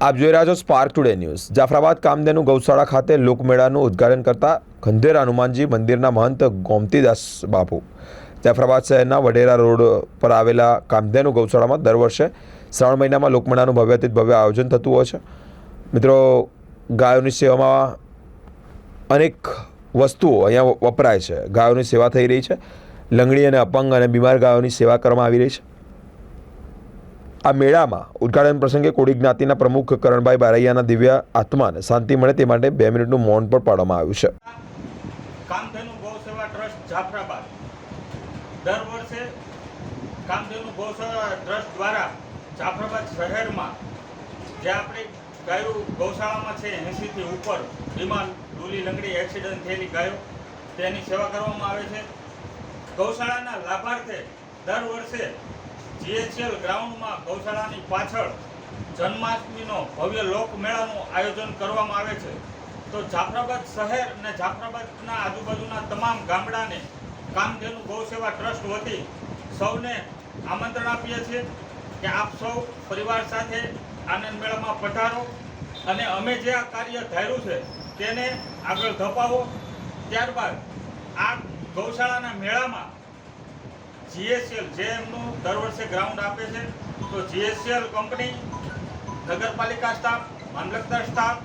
આપ જોઈ રહ્યા છો Spark Today News Jafrabad Kamdhenu ગૌશાળા ખાતે લોકમેળાનું ઉદ્ઘાટન કરતા ખંધેર હનુમાનજી મંદિરના મહંત ગોમતીદાસ બાપુ. જાફરાબાદ શહેરના વડેરા રોડ પર આવેલા કામધેનુ ગૌશાળામાં દર વર્ષે શ્રાવણ મહિનામાં લોકમેળાનું ભવ્યતિત ભવ્ય આયોજન થતું હોય છે. મિત્રો, ગાયોની સેવામાં અનેક વસ્તુઓ અહીંયા વપરાય છે. ગાયોની સેવા થઈ રહી છે. લંગડી અને અપંગ અને બીમાર ગાયોની સેવા કરવામાં આવી રહી છે. આ મેળામાં ઉદ્ઘાટન પ્રસંગે કોળી જ્ઞાતિના પ્રમુખ કરણભાઈ બારૈયાના દિવ્ય આત્માને શાંતિ મળે તે માટે બે મિનિટનું મૌન પણ પાડવામાં આવ્યું છે. કામધેનુ ગૌસેવા ટ્રસ્ટ જાફરાબાદ. દર વર્ષે કામધેનુ ગૌસેવા ટ્રસ્ટ દ્વારા જાફરાબાદ શહેરમાં જે આપણે ગાયો, ગૌશાળામાં છે એંશીથી ઉપર વિમાન ડૂલી લંગડી, એક્સિડન્ટ થયેલી ગાયો, તેની સેવા કરવામાં આવે છે. ગૌશાળાના લાભાર્થે દર વર્ષે જીએચએલ ગ્રાઉન્ડમાં ગૌશાળાની પાછળ જન્માષ્ટમીનો ભવ્ય લોકમેળાનું આયોજન કરવામાં આવે છે. તો જાફરાબાદ શહેર અને જાફરાબાદના આજુબાજુના તમામ ગામડાને કામધેનુ ગૌસેવા ટ્રસ્ટ વતી સૌને આમંત્રણ આપીએ છીએ કે આપ સૌ પરિવાર સાથે આનંદ મેળામાં પધારો અને અમે જે આ કાર્ય ધાર્યું છે તેને આગળ ધપાવો. ત્યારબાદ આ ગૌશાળાના મેળામાં જીએસએલ જે એમનું દર વર્ષે ગ્રાઉન્ડ આપે છે, તો જીએસએલ કંપની નગરપાલિકા સ્ટાફ મામલતદાર સ્ટાફ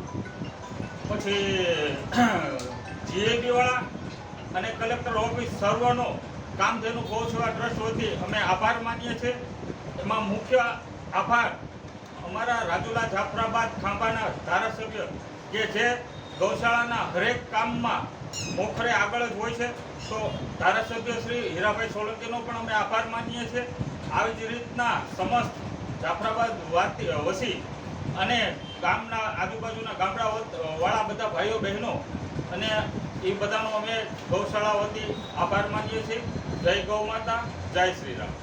પછી જીએબીવાળા અને કલેક્ટર ઓફિસ સર્વનો કામધેનુ ગૌસેવા ટ્રસ્ટ વતી અમે આભાર માનીએ છીએ. એમાં મુખ્ય આભાર અમારા રાજુલા જાફરાબાદ ખાંભાના ધારાસભ્ય કે જે ગૌશાળાના હરેક કામમાં મોખરે આગળ જ હોય છે. તો ધારાસભ્ય શ્રી હીરાભાઈ સોલંકીનો પણ અમે આભાર માનીએ છીએ. આવી જ રીતના સમસ્ત જાફરાબાદ વાતી વસી અને ગામના આજુબાજુના ગામડા વાળા બધા ભાઈઓ, બહેનો અને એ બધાનો અમે ગૌશાળા વતી આભાર માનીએ છીએ. જય ગૌ માતા, જય શ્રી રામ.